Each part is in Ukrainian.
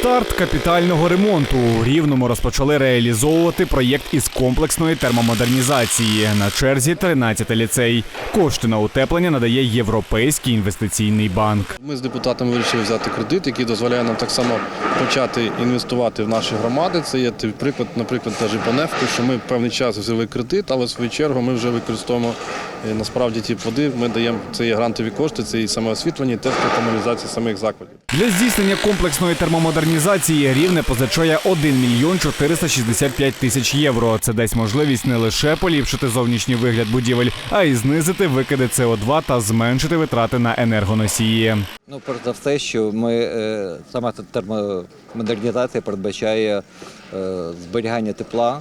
Старт капітального ремонту у Рівному розпочали реалізовувати проєкт із комплексної термомодернізації. На черзі 13 ліцей. Кошти на утеплення надає Європейський інвестиційний банк. Ми з депутатами вирішили взяти кредит, який дозволяє нам так само почати інвестувати в наші громади. Це є приклад, наприклад, та Жипоневки, що ми певний час взяли кредит, але в свою чергу ми вже використовуємо насправді ті води. Ми даємо це є грантові кошти, це і саме освітлення, і теж комунізація самих закладів. Для здійснення комплексної термомодернізації рівне позичає 1 мільйон 465 тисяч євро. Це дасть можливість не лише поліпшити зовнішній вигляд будівель, а й знизити викиди СО2 та зменшити витрати на енергоносії. Ну, перш за все, що ми е, сама термомодернізація передбачає е, зберігання тепла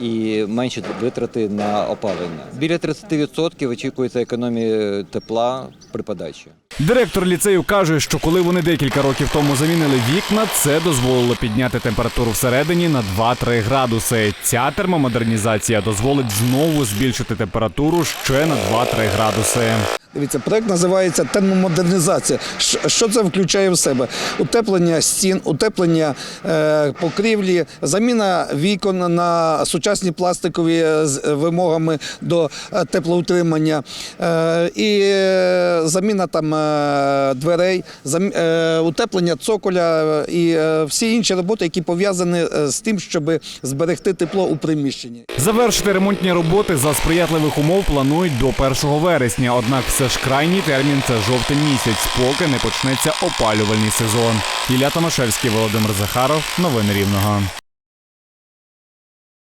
і менші витрати на опалення. Біля 30% очікується економія тепла при подачі. Директор ліцею каже, що коли вони декілька років тому замінили вікна, це дозволило підняти температуру всередині на 2-3 градуси. Ця термомодернізація дозволить знову збільшити температуру ще на 2-3 градуси. Дивіться, проект називається термомодернізація. Що це включає в себе? Утеплення стін, утеплення е, покрівлі, заміна вікон на сучасні пластикові з вимогами до е, теплоутримання е, і е, заміна там е, дверей, е, утеплення цоколя е, і е, всі інші роботи, які пов'язані е, з тим, щоб зберегти тепло у приміщенні. Завершити ремонтні роботи за сприятливих умов планують до 1 вересня. Однак все ж крайній термін це жовтень місяць, поки не почнеться опалювальний сезон. Ілля Томашевський, Володимир Захаров. Новини Рівного.